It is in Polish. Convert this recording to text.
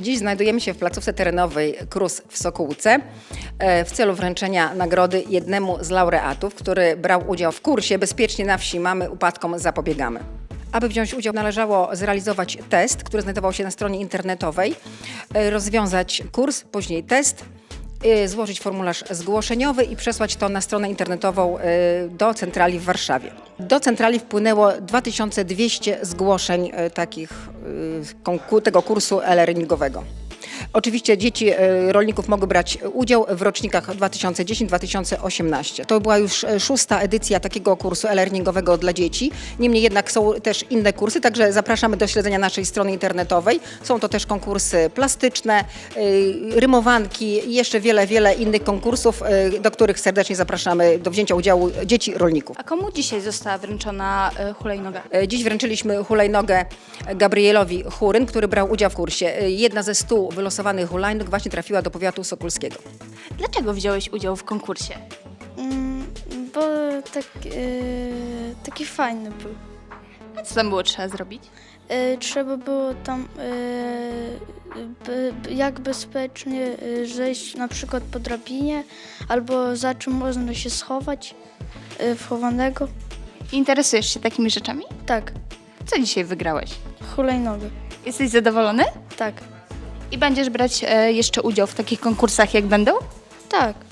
Dziś znajdujemy się w placówce terenowej KRUS w Sokółce e, w celu wręczenia nagrody jednemu z laureatów, który brał udział w kursie Bezpiecznie na wsi mamy, upadkom zapobiegamy. Aby wziąć udział należało zrealizować test, który znajdował się na stronie internetowej, e, rozwiązać kurs, później test, złożyć formularz zgłoszeniowy i przesłać to na stronę internetową e, do centrali w Warszawie. Do centrali wpłynęło 2200 zgłoszeń e, takich tego kursu e-learningowego. Oczywiście dzieci e, rolników mogły brać udział w rocznikach 2010-2018. To była już e, szósta edycja takiego kursu e-learningowego dla dzieci. Niemniej jednak są też inne kursy, także zapraszamy do śledzenia naszej strony internetowej. Są to też konkursy plastyczne, y, rymowanki i jeszcze wiele, wiele innych konkursów, do których serdecznie zapraszamy do wzięcia udziału dzieci rolników. A komu dzisiaj została wręczona e, hulajnoga? E, Dziś wręczyliśmy hulajnogę Gabrielowi Churyn, który brał udział w kursie. E, Jedna ze stu wylosowanych hulajnóg właśnie trafiła do powiatu sokulskiego. Dlaczego wziąłeś udział w konkursie? Mm, bo tak, e, taki fajny był. A co tam było trzeba zrobić? E, trzeba było tam e, be, jak bezpiecznie zejść na przykład po drabinie, albo za czym można się schować e, wchowanego. Interesujesz się takimi rzeczami? Tak, Co dzisiaj wygrałeś? hulajnogę. Jesteś zadowolony? Tak, I będziesz brać e, jeszcze udział w takich konkursach, jak będą? tak.